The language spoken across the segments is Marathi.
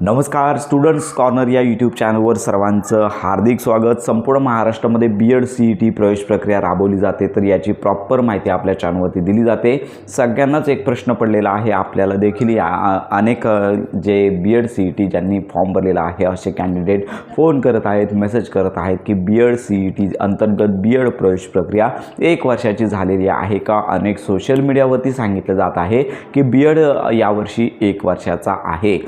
नमस्कार स्टुडंट्स कॉर्नर या यूट्यूब चॅनलवर सर्वांचं हार्दिक स्वागत. संपूर्ण महाराष्ट्रामध्ये B Ed C E T प्रवेश प्रक्रिया राबवली जाते तर याची प्रॉपर माहिती आपल्या चॅनलवरती दिली जाते. सगळ्यांनाच एक प्रश्न पडलेला आहे आपल्याला देखील. या अनेक जे B Ed C E T ज्यांनी फॉर्म भरलेला आहे असे कॅन्डिडेट फोन करत आहेत मेसेज करत आहेत की B Ed C E T अंतर्गत बी एड प्रवेश प्रक्रिया एक वर्षाची झालेली आहे का? अनेक सोशल मीडियावरती सांगितलं जात आहे की बी एड यावर्षी एक वर्षाचा आहे.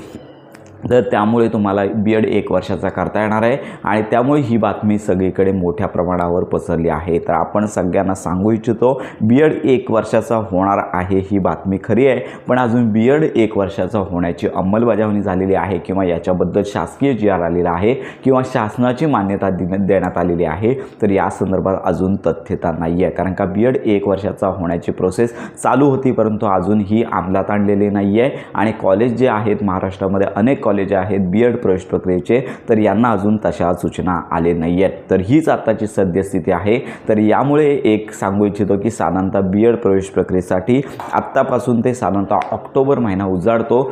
तर त्यामुळे तुम्हाला बी एड एक वर्षाचा करता येणार आहे. आणि त्यामुळे ही बातमी सगळीकडे मोठ्या प्रमाणावर पसरली आहे. तर आपण सगळ्यांना सांगू इच्छितो बी एड एक वर्षाचा होणार आहे ही बातमी खरी आहे. पण अजून बी एड एक वर्षाचा होण्याची अंमलबजावणी झालेली आहे किंवा याच्याबद्दल शासकीय जी आर आलेला आहे किंवा शासनाची मान्यता देण्या देण्यात आलेली आहे तर या संदर्भात अजून तथ्यता नाही आहे कारण का बी एड एक वर्षाचा होण्याची प्रोसेस चालू होती परंतु अजून ही अंमलात आणलेली नाही आहे आणि कॉलेज जे आहेत महाराष्ट्रामध्ये अनेक कॉलेज आहेत बी एड प्रवेश प्रक्रियेचे तर यांना अजून तशा सूचना आले नाही आहेत तर हीच आत्ताची सद्यस्थिती आहे. तर यामुळे एक सांगू इच्छितो की साधारणतः बी एड प्रवेश प्रक्रियेसाठी आत्तापासून ते साधारणतः ऑक्टोबर महिना उजाडतो.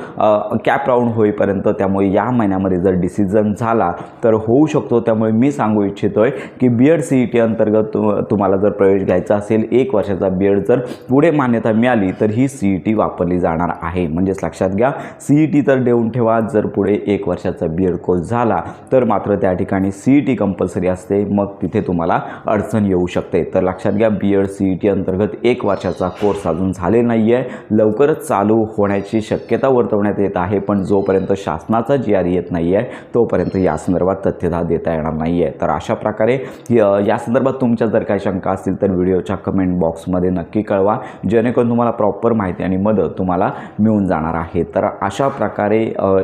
कॅप राऊंड होईपर्यंत त्यामुळे या महिन्यामध्ये जर डिसिजन झाला तर होऊ शकतो. त्यामुळे मी सांगू इच्छितो आहे की B Ed C E T अंतर्गत तु तुम्हाला जर प्रवेश घ्यायचा असेल एक वर्षाचा बी एड जर पुढे मान्यता मिळाली तर ही सी ई टी वापरली जाणार आहे. म्हणजेच लक्षात घ्या सी ई टी तर देऊन ठेवा. जर पुढे एक वर्षाचा बी एड कोर्स झाला तर मात्र त्या ठिकाणी सी ई टी कंपल्सरी असते. मग तिथे तुम्हाला अडचण येऊ शकते. तर लक्षात घ्या B Ed C E T अंतर्गत एक वर्षाचा कोर्स अजून झाले नाही आहे लवकरच चालू होण्याची शक्यता वर्तवण्यात येत आहे पण जोपर्यंत शासनाचा जी आर येत नाही आहे तोपर्यंत या संदर्भात तथ्यता देता येणार नाही आहे तर अशा प्रकारे या संदर्भात तुमच्या जर काही शंका असतील तर व्हिडिओच्या कमेंट बॉक्समध्ये नक्की कळवा. जेणेकरून तुम्हाला प्रॉपर माहिती आणि मदत तुम्हाला मिळून जाणार आहे. तर अशा प्रकारे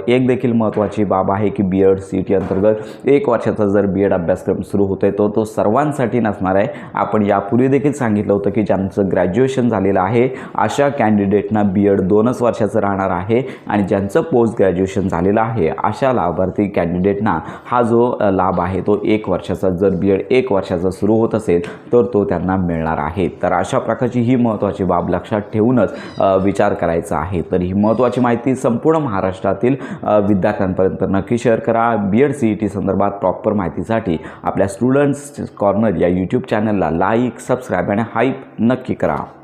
एक देखील महत्त्वाची बाब आहे की बी एड सी टी अंतर्गत एक वर्षाचा जर बी एड अभ्यासक्रम सुरू होतोय तो तो सर्वांसाठी नसणार आहे. आपण यापूर्वी देखील सांगितलं होतं की ज्यांचं ग्रॅज्युएशन झालेलं आहे अशा कॅन्डिडेटना बी एड दोनच वर्षाचं राहणार आहे आणि ज्यांचं पोस्ट ग्रॅज्युएशन झालेलं आहे अशा लाभार्थी कॅन्डिडेटना हा जो लाभ आहे तो एक वर्षाचा जर बी एड एक वर्षाचा सुरू होत असेल तर तो त्यांना मिळणार आहे. तर अशा प्रकारची ही महत्त्वाची बाब लक्षात ठेवूनच विचार करायचा आहे. तर ही महत्त्वाची माहिती संपूर्ण महाराष्ट्रातील विद्यार्थ्यांपर्यंत नक्की शेअर करा. B Ed C E T संदर्भात प्रॉपर माहितीसाठी आपल्या स्टुडंट्स कॉर्नर या यूट्यूब चॅनलला लाईक सबस्क्राईब आणि हाईप नक्की करा.